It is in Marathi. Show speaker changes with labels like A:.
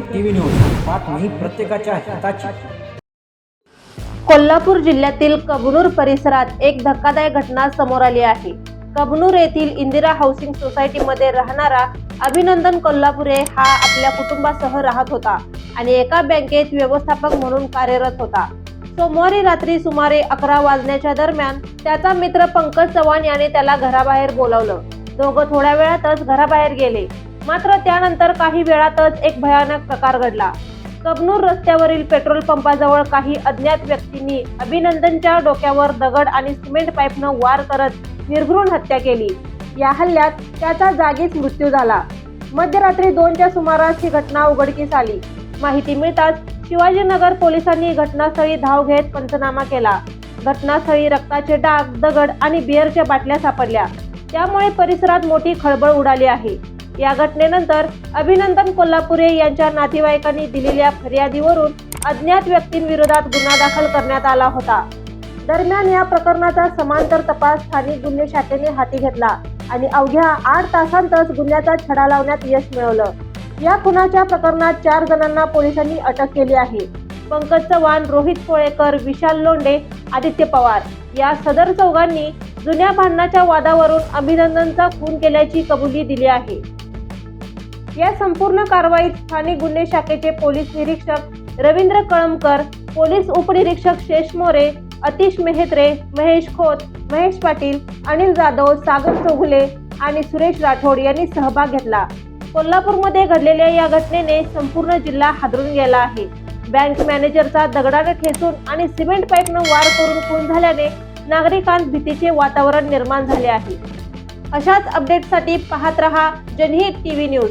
A: टीव्ही न्यूज बातमी प्रत्येकाच्या हिताची.
B: कोल्हापूर जिल्ह्यातील कबनूर परिसरात एक धक्कादायक घटना समोर आली आहे. कबनूर येथील इंदिरा हाऊसिंग सोसायटीमध्ये राहणारा अभिनंदन कोल्हापुरे हा आपल्या कुटुंबासह राहत होता आणि एका बँकेत व्यवस्थापक म्हणून कार्यरत होता. सोमवारी रात्री सुमारे अकरा वाजण्याच्या दरम्यान त्याचा मित्र पंकज चव्हाण याने त्याला घराबाहेर बोलावलं. दोघं थोड्या वेळातच घराबाहेर गेले. मात्र त्यानंतर काही वेळातच एक भयानक प्रकार घडला. कबनूर रस्त्यावरील पेट्रोल पंपाजवळ काही अज्ञात व्यक्तींनी अभिनंदनच्या डोक्यावर दगड आणि सिमेंट पाईपनं वार करत निर्घृण हत्या केली. या हल्ल्यात त्याचा जागीच मृत्यू झाला. मध्यरात्री दोनच्या सुमारास ही घटना उघडकीस आली. माहिती मिळताच शिवाजीनगर पोलिसांनी घटनास्थळी धाव घेत पंचनामा केला. घटनास्थळी रक्ताचे डाग दगड आणि बिअरच्या बाटल्या सापडल्या. त्यामुळे परिसरात मोठी खळबळ उडाली आहे. या घटनेनंतर अभिनंदन कोल्हापुरे यांच्या नातेवाईकांनी दिलेल्या फर्यादीवरून अज्ञात व्यक्तींविरोधात गुन्हा दाखल करण्यात आला होता. दरम्यान या प्रकरणाचा समांतर तपास स्थानिक गुन्हे शाखेने हाती घेतला आणि अवघ्या आठ तासांतच गुन्ह्याचा छडा लावण्यात यश मिळवलं. या खुनाच्या प्रकरणात चार जणांना पोलिसांनी अटक केली आहे. पंकज चव्हाण रोहित कोळेकर विशाल लोंडे आदित्य पवार या सदर चौघांनी जुन्या भांडणाच्या वादावरून अभिनंदनचा खून केल्याची कबुली दिली आहे. या संपूर्ण कारवाईत स्थानिक गुन्हे शाखेचे पोलीस निरीक्षक रवींद्र कळमकर पोलीस उपनिरीक्षक शेष मोरे अतिश मेहत्रे महेश खोत महेश पाटील अनिल जाधव सागर चौगुले आणि सुरेश राठोड यांनी सहभाग घेतला. कोल्हापूरमध्ये घडलेल्या या घटनेने संपूर्ण जिल्हा हादरून गेला आहे. बँक मॅनेजरचा दगडाने ठेचून आणि सिमेंट पाईपनं वार करून खून झाल्याने नागरिकांत भीतीचे वातावरण निर्माण झाले आहे. अशाच अपडेटसाठी पाहत रहा Janhit TV news.